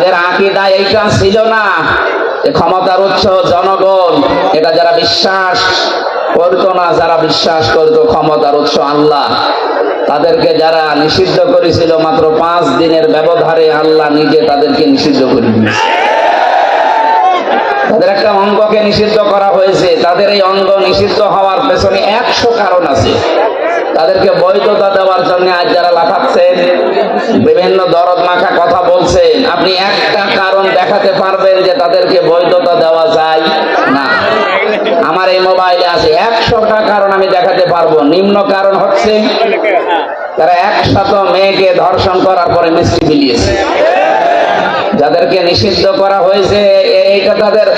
যাদের আকিদা এইটা ছিল না। ক্ষমতার উৎস জনগণ, এটা যারা বিশ্বাস করতো না, যারা বিশ্বাস করতো ক্ষমতার উৎস আল্লাহ। তাদেরকে যারা নিষিদ্ধ করেছিল মাত্র পাঁচ দিনের ব্যবধানে আল্লাহ নিজে তাদেরকে নিষিদ্ধ করে দিয়েছে। তাদের একটা অঙ্গকে নিষিদ্ধ করা হয়েছে। তাদের এই অঙ্গ নিষিদ্ধ হওয়ার পেছনে একশো কারণ আছে। তাদেরকে বৈধতা দেওয়ার জন্য আজ যারা লাফাচ্ছেন, বিভিন্ন দরদ মাখা কথা বলছেন আপনি একটা কারণ দেখাতে পারবেন যে তাদেরকে বৈধতা দেওয়া যায় না। আমার এই মোবাইলে আছে একশোটা কারণ আমি দেখাতে পারব। নিম্ন কারণ হচ্ছে, তারা একশত মেয়েকে ধর্ষণ করার পরে মিষ্টি বিলিয়েছে যাদেরকে নিষিদ্ধ করা হয়েছে এইটা তাদের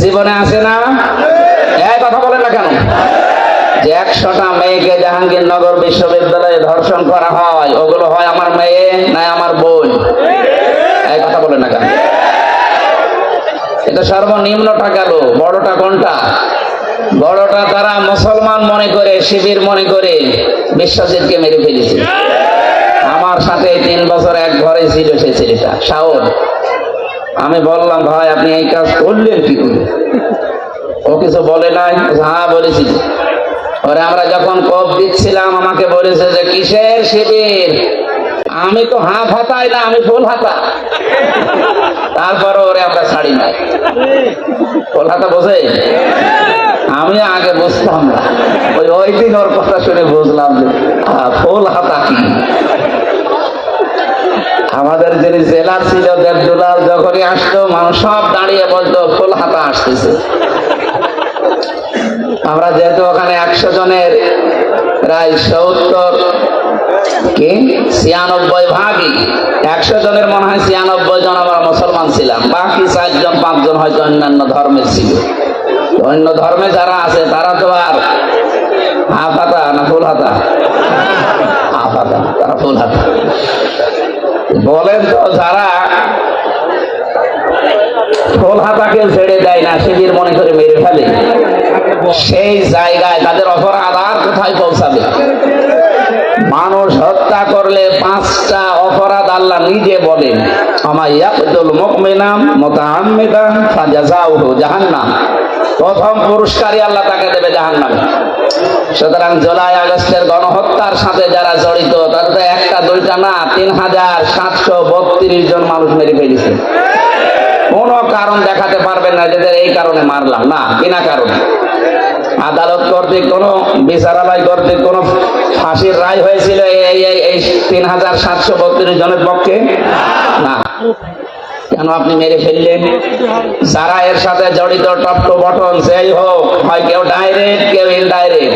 জীবনে আছে না? এই কথা বলেন না কেন? যে একশোটা মেয়েকে জাহাঙ্গীরনগর বিশ্ববিদ্যালয়ে ধর্ষণ করা হয়, ওগুলো হয় আমার মেয়ে, না আমার বোন এই কথা বলেন না কেন এটা সর্বনিম্নটা গেল বড়টা কোনটা? বড়টা তারা মুসলমান মনে করে, শিবির মনে করে বিশ্বজিৎকে মেরে ফেলেছে। আমার সাথে তিন বছর এক ঘরে ছিল সে ছেলেটা, শাওন। আমি বললাম, ভাই, আপনি এই কাজ করলেন কি করে? ও কিছু বলে নাই হ্যাঁ বলেছি ওরে আমরা যখন কপ দিচ্ছিলাম, আমাকে বলেছে যে, কিসের শিবির? আমি তো হাফ হাতাই না, আমি ফুল হাতা। তারপরে ওরে আমরা ছাড়ি নাই। ফুল হাতা বোঝে? আমি আগে বুঝতাম না। ওই ওই দিন ওর কথা শুনে বুঝলাম যে ফুল হাতা কি? আমাদের যিনি জেলার ছিল দেবদুলাল যখনই আসতো, মানুষ সব দাঁড়িয়ে বলতো ফুল হাতা আসতেছে। আমরা যেহেতু ওখানে একশো জনের, প্রায় সত্তর কি? ছিয়ানব্বই ভাগই। একশো জনের মনে হয় ছিয়ানব্বই জন আমরা মুসলমান ছিলাম। বাকি চারজন, পাঁচজন হয়তো অন্যান্য ধর্মের ছিল। অন্য ধর্মে যারা আছে, তারা তো আর হাফ হাতা না ফুল হাতা হাফ হাতা তারা ফুল হাতা বলেন তো, যারা ফুল হাতাকে ছেড়ে দেয় না, শিবির মনে করে মেরে ফেলে, সেই জায়গায় তাদের অপরাধ আর কোথায় পৌঁছাবে মানুষ হত্যা করলে পাঁচটা অপরাধ আল্লাহ নিজে বলেন প্রথম পুরস্কারই আল্লাহ তাকে দেবে সুতরাং জুলাই আগস্টের গণহত্যার সাথে যারা জড়িত, তাদের একটা, দুইটা না, তিন হাজার সাতশো বত্রিশ জন মানুষ মেরে ফেলেছে। কোন কারণ দেখাতে পারবেন না যাদের এই কারণে মারলাম। না, বিনা কারণে। আদালত কর্তৃক কোন বিচারালয় কর্তৃক কোন ফাঁসির রায় হয়েছিল এই এই তিন হাজার সাতশো বত্রিশ জনের পক্ষে? না। কেন আপনি মেরে ফেললেন? যারা এর সাথে জড়িত টপ টু বটন সেই হোক, হয় কেউ ডাইরেক্ট কেউ ইনডাইরেক্ট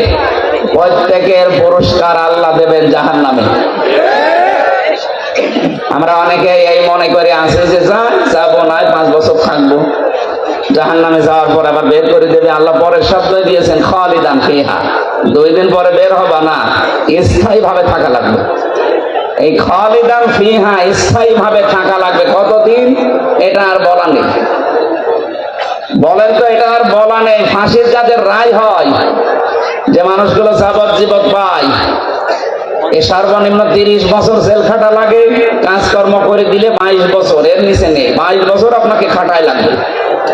প্রত্যেকের পুরস্কার আল্লাহ দেবেন জাহান নামে আমরা অনেকে এই মনে করে আসে যে যা, যাব নয়, পাঁচ বছর থাকব। জাহান নামে যাওয়ার পর আবার বের করে দেবে। আল্লাহ পরের শব্দ দিয়েছেন, খালিদান ফিহা। দুই দিন পরে বের হবা না স্থায়ী ভাবে থাকা লাগবে। এই খালিদান ফিহা স্থায়ী ভাবে থাকা লাগবে কতদিন? এটা আর বলা নেই। বলেন তো, এটা আর বলা নেই। ফাঁসির যাদের রায় হয়, যে মানুষগুলো যাবজ্জীবন পায়, এ সর্বনিম্ন তিরিশ বছর জেল খাটা লাগে, কাজকর্ম করে দিলে বাইশ বছর, এর নিচে নেই। বাইশ বছর আপনাকে খাটায় লাগবে।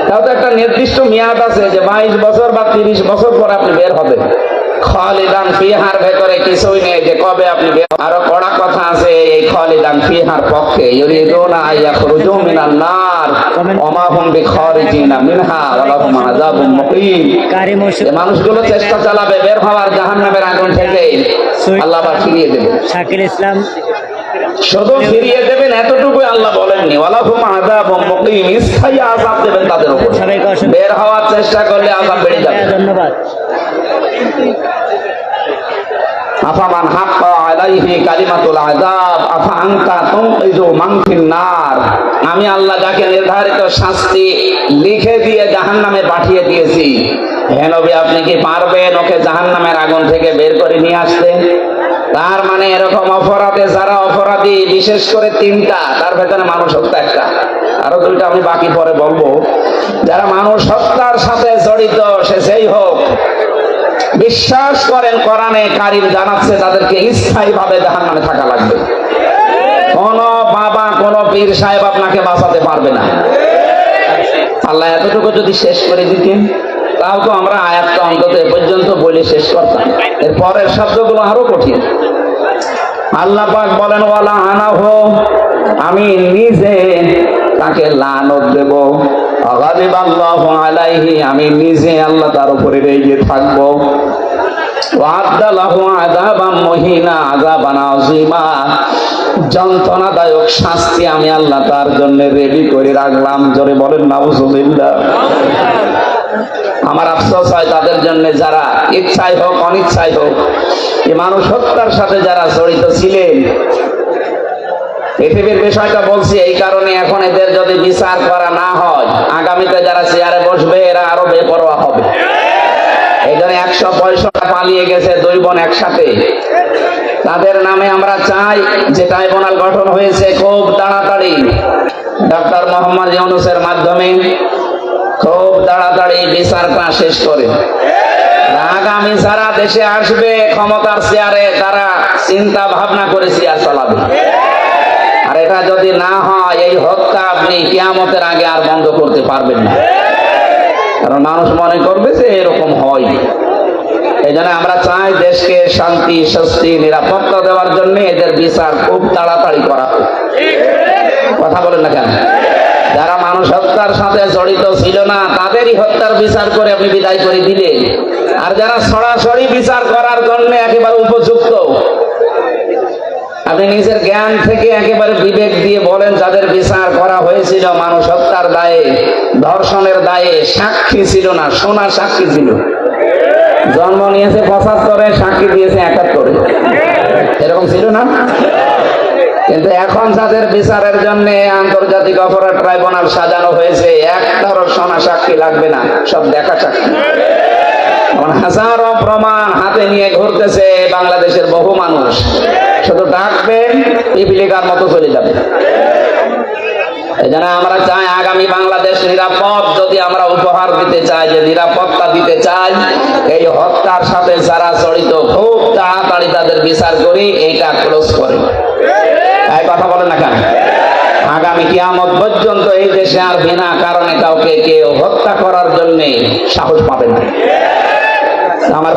তাও তো একটা নির্দিষ্ট মেয়াদ আছে যে বাইশ বছর বা তিরিশ বছর পর আপনি বের হবেন। খালিদান ফিহার ভেতরে কিছুই নেই যে কবে আপনি বের আরও কড়া কথা আছে এই খালিদান ফিহার পক্ষে ইউরিদুনা আইয়াখরুজু মিনান নার ওমা হুম বিখারিজিনা মিনহা ওয়া লাহুম আযাবুম মুকিম এই মানুষগুলো চেষ্টা চালাবে বের হওয়ার জাহান্নামের আগুন থেকে আল্লাহ ফিরিয়ে দেবে। শাকিল ইসলাম শুধু ফিরিয়ে দেবেন এতটুকু আল্লাহ বলেননি। ওয়ালাহুম আযাবুম মুকিম স্থায়ী আযাব দেবেন তাদের উপর। বের হওয়ার চেষ্টা করলে আযাব বেড়ে যাবে। ধন্যবাদ। আফামান হাক্কা আলাইহি কালিমাতুল আযাব, আফা আনতা তুনকিযু মান নার আমি আল্লাহ যাকে নির্ধারিত শাস্তি লিখে দিয়ে জাহান্নামে পাঠিয়ে দিয়েছি। হে নবী, আপনি কি পারবেন ওকে জাহান্নামের আগুন থেকে বের করে নিয়ে আসতে? তার মানে এরকম অপরাধে যারা অপরাধী, বিশেষ করে তিনটা, তার ভেতরে মানুষ হত্যা একটা। আরও দুইটা আমি বাকি পরে বলব। যারা মানুষ হত্যার সাথে জড়িত, সে সেই হোক বিশ্বাস করেন, কোরআনে কারিম জানাচ্ছে তাদেরকে স্থায়ী ভাবে জাহান থাকা লাগবে। কোন বাবা, কোন পীর সাহেব আপনাকে বাঁচাতে পারবে না। আল্লাহ এতটুকু যদি শেষ করে দিতেন, তাও তো আমরা আয়াতটা অন্তত এ পর্যন্ত বলে শেষ করতাম। এর পরের শব্দগুলো আরও কঠিন। আল্লাহ পাক বলেন ওয়ালা আনাহু আমি নিজে তাকে লানত দেব। আমি নিজে আল্লাহ তার উপরে রেগে থাকব। আযীমা। যন্ত্রণাদায়ক শাস্তি আমি আল্লাহ তার জন্য রেডি করে রাখলাম। জোরে বলেন, নাউজুবিল্লাহ। আমার আফসোস হয় তাদের জন্য যারা ইচ্ছাই হোক অনিচ্ছাই হোক, এই মানুষ হত্যার সাথে যারা জড়িত ছিলেন পৃথিবীর বিষয়টা বলছি, এই কারণে এখন এদের যদি বিচার করা না হয়, আগামীতে যারা চেয়ারে বসবে, এরা আরও বেপরোয়া হবে। এই জন্য একশো পয়সা পালিয়ে গেছে দুই বোন একসাথে। তাদের নামে আমরা চাই যে ট্রাইব্যুনাল গঠন হয়েছে খুব তাড়াতাড়ি। ডক্টর মোহাম্মদ ইউনুসের মাধ্যমে খুব তাড়াতাড়ি বিচারটা শেষ করে। আগামী যারা দেশে আসবে, ক্ষমতার চেয়ারে তারা চিন্তা ভাবনা করে চেয়ার চালাবে। আর এটা যদি না হয়, এই হত্যা আপনি কিয়ামতের আগে আর বন্ধ করতে পারবেন না। কারণ মানুষ মনে করবে যে এরকম হয়। এই জন্য আমরা চাই দেশকে শান্তি, স্বস্তি, নিরাপত্তা দেওয়ার জন্য এদের বিচার খুব তাড়াতাড়ি করা কথা বলেন না কেন? যারা মানুষ হত্যার সাথে জড়িত ছিল না, তাদেরই হত্যার বিচার করে আপনি বিদায় করে দিলেন। আর যারা সরাসরি বিচার করার জন্য একেবারে উপযুক্ত আপনি নিজের জ্ঞান থেকে একেবারে বিবেক দিয়ে বলেন, যাদের বিচার করা হয়েছিল মানুষ হত্যার দায়ে, ধর্ষণের দায়ে সাক্ষী ছিল না, সোনা সাক্ষী ছিল। জন্ম নিয়েছে পঁচাত্তরে, সাক্ষী দিয়েছে একাত্তরে। এরকম ছিল না? কিন্তু এখন যাদের বিচারের জন্য আন্তর্জাতিক অপরাধ ট্রাইব্যুনাল সাজানো হয়েছে, একটারও সোনা সাক্ষী লাগবে না, সব দেখা সাক্ষী। হাজারো প্রমাণ হাতে নিয়ে ঘুরতেছে বাংলাদেশের বহু মানুষ। শুধু ডাকবেন পিপিলিকার মতো চলে যাবে। এই আমরা চাই আগামী বাংলাদেশ নিরাপদ। যদি আমরা উপহার দিতে চাই, যে নিরাপত্তা দিতে চাই, এই হত্যার সাথে যারা জড়িত, খুব তাড়াতাড়ি তাদের বিচার করি, এইটা ক্লোজ করে। এই কথা বলে না কেন? আগামী কিয়ামত পর্যন্ত এই দেশে আর বিনা কারণে কাউকে কেউ হত্যা করার জন্য সাহস পাবে না। আমার